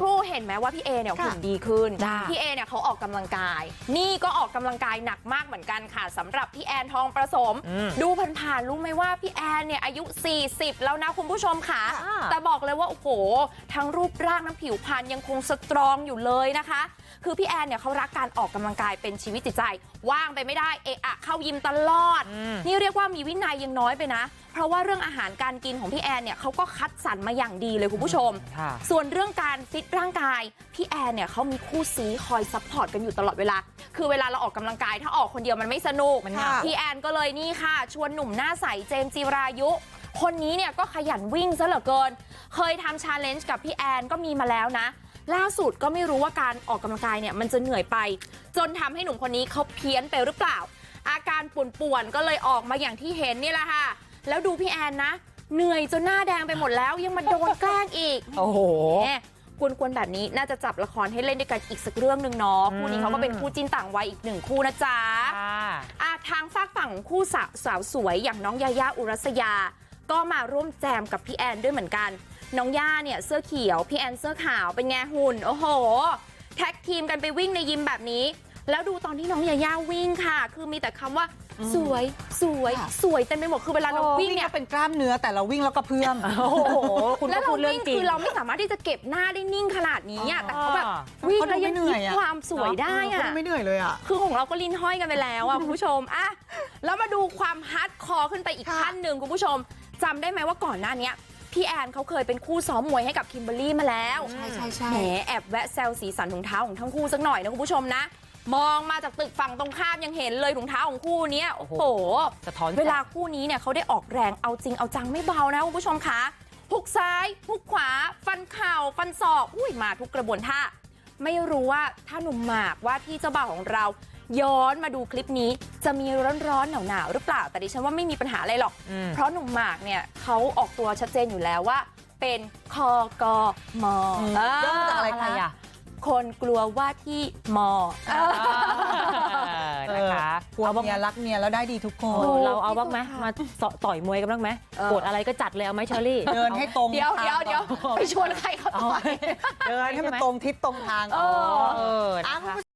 ครู่เห็นไหมว่าพี่เอเนี่ยค่ะหุ่นดีขึ้นจ้าพี่เอเนี่ยเขาออกกำลังกาย นี่ก็ออกกำลังกายหนักมากเหมือนกันค่ะสำหรับพี่แอนทองประสมอืมดูผ่านๆรู้ไหมว่าพี่แอนเนี่ยอายุ 40 แล้วนะคุณผู้ชมค่ะอ่าแต่บอกเลยว่าโอ้โหทั้งรูปร่างน้ำผิวพรรณยังคงสตรองอยู่เลยนะคะ คือพี่แอนเนี่ยเขารักการออกกำลังกายเป็นชีวิตจิตใจ ว่างไปไม่ได้เอะอะเข้ายิมตลอดอืมนี่เรียกว่ามีวินัยยังน้อยไปนะ เพราะว่าเรื่องอาหารการกินของพี่แอนเนี่ยเขาก็คัดสรรมาอย่างดีเลยคุณผู้ชมค่ะส่วนเรื่องการฟิตร่างกายพี่แอนเนี่ยเขามีคู่ซีคอยซัพพอร์ตกันอยู่ตลอดเวลา คือเวลาเราออกกำลังกายถ้าออกคนเดียวมันไม่สนุกมันเหงาพี่แอนก็เลยนี่ค่ะ ชวนหนุ่มหน้าใสเจมส์จิรายุ คนนี้เนี่ยก็ขยันวิ่งซะเหลือเกิน เคยทำชาเลนจ์กับพี่แอนก็มีมาแล้วนะ ล่าสุดก็ไม่รู้ว่าการออกกำลังกายเนี่ยมันจะเหนื่อยไป จนทำให้หนุ่มคนนี้เขาเพี้ยนไปหรือเปล่า อาการป่วนๆก็เลยออกมาอย่างที่เห็นนี่แหละค่ะ แล้วดูพี่แอนนะเหนื่อยจนหน้าแดงไปหมดแล้วยังมาโดนแกล้งอีก โอ้โหแหม กวนๆแบบนี้น่าจะจับละครให้เล่นด้วยกันอีกสักเรื่องหนึ่งเนาะอืมคู่นี้เขาก็เป็นคู่จิ้นต่างวัยอีกหนึ่งคู่นะจ๊ะค่ะอะทางฝากฝั่งคู่สาวสาวสวยอย่างน้องยายาอุรัสยา ก็มาร่วมแจมกับพี่แอนด้วยเหมือนกัน น้องย่าเนี่ยเสื้อเขียวพี่แอนเสื้อขาวเป็นไงหุ่นโอ้โห แท็กทีมกันไปวิ่งในยิมแบบนี้ แล้วดูตอนที่น้องยายาวิ่งค่ะ คือมีแต่คำว่าสวยสวยค่ะสวยเต็มไปหมดคือเวลาเราวิ่งเนี่ยก็เป็นกล้ามเนื้อแต่เราวิ่งแล้วก็เพื่อมโอ้โหคุณแล้ก็วเราพูดเรื่อวิ่งงจริงคือเราไม่สามารถที่จะเก็บหน้าได้นิ่งขนาดนี้อะอ๋อแต่เขาแบบอ่าวิ่งเขาดูแล้วยังไม่เหนื่คิอยดอะความสวยได้เอออะเขาไม่เหนื่อยเลยอะคือของเราก็ลิ้นห้อยกันไปแล้วอะคุณผู้ชมอะแล้วมาดูความฮาร์ดคอร์ขึ้นไปอีกค่ะขั้นหนึ่งคุณผู้ชมจำได้ไหมว่าก่อนหน้าเนี้ยพี่แอนเขาเคยเป็นคู่ซ้อมมวยให้กับคิมเบอรรี่มาแล้ว ใช่ใช่ใช่แหมแอบแวะแซวสีสันถุงเท้าของทั้งคู่สักหน่อยนะคุณผู้ชมนะ มองมาจากตึกฝั่งตรงข้ามยังเห็นเลยถุงเท้าของคู่เนี้ยโอ้โหสะท้อนเวลาคู่นี้เนี่ยเขาได้ออกแรงเอาจริงเอาจังไม่เบานะคุณผู้ชมคะหุกซ้ายหุกขวา ฟันเข่าฟันศอกอุ้ยมาทุกกระบวนท่าไม่รู้ว่าถ้าหนุ่มหมากว่าที่เจ้าบ่าวของเราย้อนมาดูคลิปนี้จะมีร้อนๆหนาวๆหรือเปล่าแต่ดิฉันว่าไม่มีปัญหาอะไรหรอกอืมเพราะหนุ่มหมากเนี่ยเขาออกตัวชัดเจนอยู่แล้วว่า เป็นคอกอมออืมเออเริ่มจากอะไรอะไรอะ คนกลัวว่าที่มอเออเออนะคะกลัวเอาบ้างเมียรักเมียแล้วได้ดีทุกคเอนอเราเอาบ้างไหมที่สุดค่ะมาสต่อยมวยกันบ้างไหมเออโกรธอะไรก็จัดเลยเอาไหมเชอรี่ เดินให้ตรงเดี๋ยวทางเดี๋ยวเดี๋ยวไปชวนใครเขาต่อย เดินให้มันตรงทิศตรงทางเออ